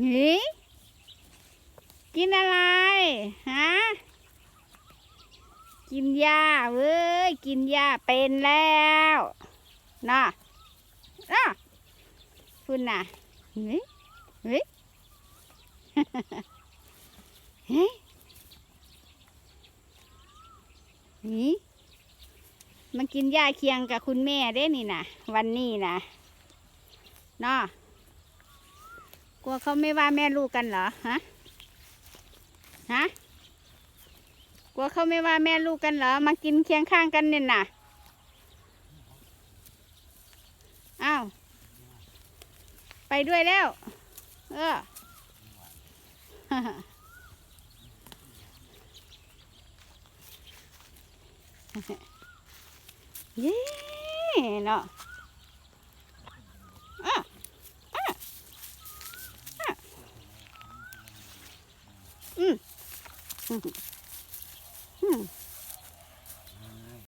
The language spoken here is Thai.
หืยกินอะไร ฮะ กินหญ้าเว้ย กินหญ้าเป็นแล้วน่ะน่ะคุณน่ะเฮ้ยเฮ้ยเฮ้ยนี่มันกินหญ้าเคียงกับคุณแม่ได้นี่นะวันนี้นะนาะ กลัวเขาไม่ว่าแม่ลูกกันเหรอฮะฮะกลัวเขาไม่ว่าแม่ลูกกันเหรอมากินเคียงข้างกันเนี่ยน่ะอ้าวไปด้วยแล้ว เออเย้เนาะอะอะอะ อืมอืมอืม